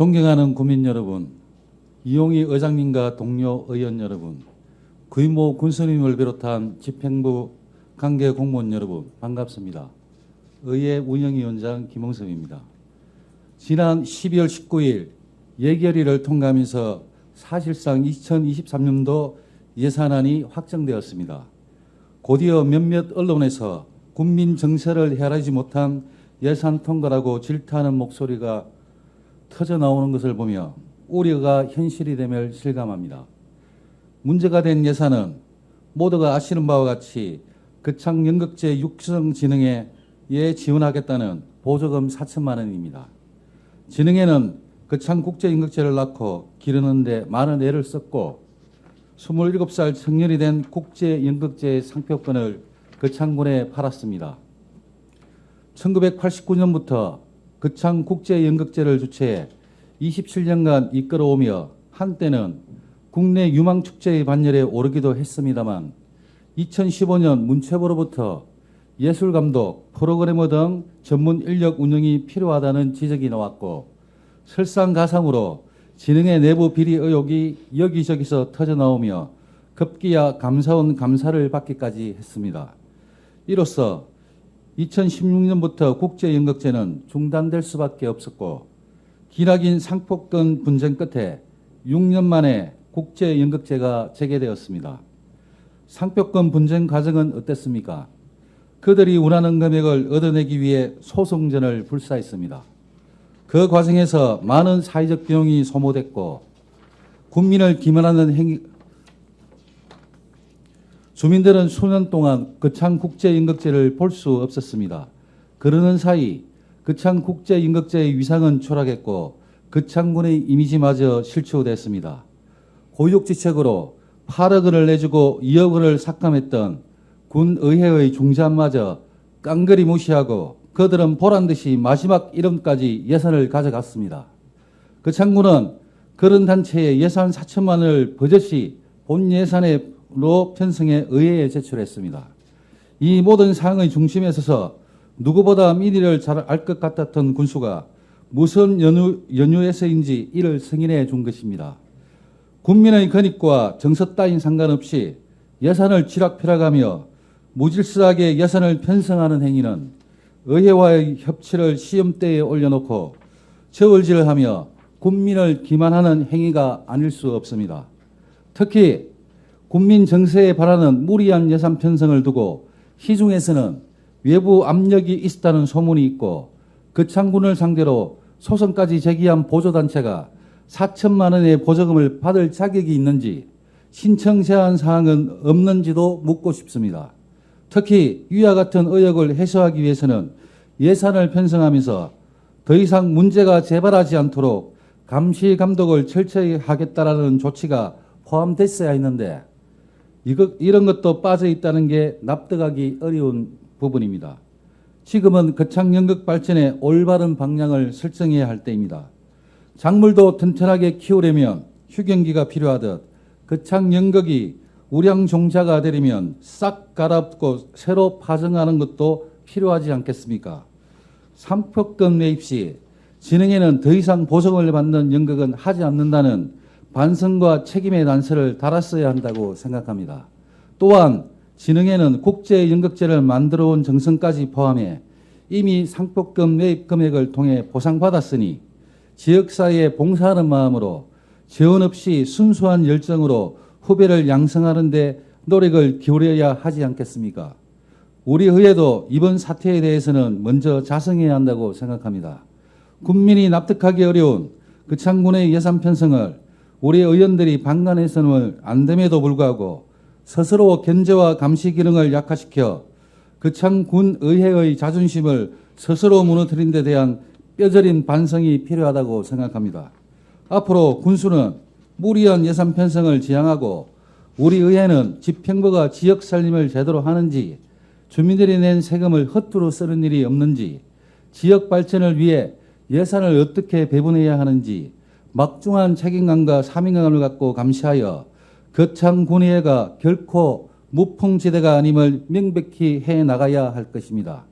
존경하는 국민 여러분, 이용희 의장님과 동료 의원 여러분, 규모 군수님을 비롯한 집행부 관계 공무원 여러분 반갑습니다. 의회 운영위원장 김홍섭입니다. 지난 12월 19일 예결위를 통과하면서 사실상 2023년도 예산안이 확정되었습니다. 곧이어 몇몇 언론에서 국민 정세를 헤아리지 못한 예산 통과라고 질타하는 목소리가 터져 나오는 것을 보며 우려가 현실이 됨을 실감합니다. 문제가 된 예산은 모두가 아시는 바와 같이 거창 연극제 육성 진흥에 예 지원하겠다는 보조금 4천만 원입니다. 진흥에는 거창 국제 연극제를 낳고 기르는데 많은 애를 썼고 27살 청년이 된 국제 연극제 상표권을 거창군에 팔았습니다. 1989년부터 거창 국제 연극제를 주최해 27년간 이끌어오며 한때는 국내 유망 축제의 반열에 오르기도 했습니다만 2015년 문체부로부터 예술 감독, 프로그래머 등 전문 인력 운영이 필요하다는 지적이 나왔고 설상가상으로 진흥의 내부 비리 의혹이 여기저기서 터져 나오며 급기야 감사원 감사를 받기까지 했습니다. 이로써 2016년부터 국제연극제는 중단될 수밖에 없었고 기나긴 상폭권 분쟁 끝에 6년 만에 국제연극제가 재개되었습니다. 상표권 분쟁 과정은 어땠습니까? 그들이 원하는 금액을 얻어내기 위해 소송전을 불사했습니다. 그 과정에서 많은 사회적 비용이 소모됐고 국민을 기만하는 행위 주민들은 수년 동안 거창 국제연극제를 볼 수 없었습니다. 그러는 사이 거창 국제연극제의 위상은 추락했고 거창군의 이미지마저 실추됐습니다. 고육지책으로 8억 원을 내주고 2억 원을 삭감했던 군 의회의 중재안마저 깡그리 무시하고 그들은 보란 듯이 마지막 이름까지 예산을 가져갔습니다. 거창군은 그런 단체에 예산 4천만 원을 버젓이 본 예산으 로 편성해 의회에 제출했습니다. 이 모든 사항의 중심에 서서 누구보다 미리를 잘 알 것 같았던 군수가 무슨 연유, 연유에서인지 이를 승인해 준 것입니다. 국민의 권익과 정서 따윈 상관없이 예산을 쥐락펴락하며 무질서하게 예산을 편성하는 행위는 의회와의 협치를 시험대에 올려놓고 저울질하며 국민을 기만하는 행위가 아닐 수 없습니다. 특히 국민 정세에 바라는 무리한 예산 편성을 두고 시중에서는 외부 압력이 있었다는 소문이 있고 거창군을 상대로 소송까지 제기한 보조단체가 4천만 원의 보조금을 받을 자격이 있는지 신청 제한 사항은 없는지도 묻고 싶습니다. 특히 위와 같은 의혹을 해소하기 위해서는 예산을 편성하면서 더 이상 문제가 재발하지 않도록 감시 감독을 철저히 하겠다라는 조치가 포함됐어야 했는데 이거, 이런 것도 빠져 있다는 게 납득하기 어려운 부분입니다. 지금은 거창 연극 발전의 올바른 방향을 설정해야 할 때입니다. 작물도 튼튼하게 키우려면 휴경기가 필요하듯 거창 연극이 우량 종자가 되려면 싹 갈아엎고 새로 파종하는 것도 필요하지 않겠습니까? 삼표권 매입 시 진흥에는 더 이상 보성을 받는 연극은 하지 않는다는 반성과 책임의 단서를 달았어야 한다고 생각합니다. 또한 진흥에는 국제 연극제를 만들어 온 정성까지 포함해 이미 상표권 매입 금액을 통해 보상받았으니 지역사회에 봉사하는 마음으로 재원 없이 순수한 열정으로 후배를 양성하는 데 노력을 기울여야 하지 않겠습니까? 우리 의회도 이번 사태에 대해서는 먼저 자성해야 한다고 생각합니다. 국민이 납득하기 어려운 그 창군의 예산 편성을 우리 의원들이 방관해서는 안 됨에도 불구하고 스스로 견제와 감시 기능을 약화시켜 거창군 의회의 자존심을 스스로 무너뜨린 데 대한 뼈저린 반성이 필요하다고 생각합니다. 앞으로 군수는 무리한 예산 편성을 지향하고 우리 의회는 집행부가 지역 살림을 제대로 하는지 주민들이 낸 세금을 허투루 쓰는 일이 없는지 지역 발전을 위해 예산을 어떻게 배분해야 하는지 막중한 책임감과 사명감을 갖고 감시하여 거창 군의회가 결코 무풍지대가 아님을 명백히 해 나가야 할 것입니다.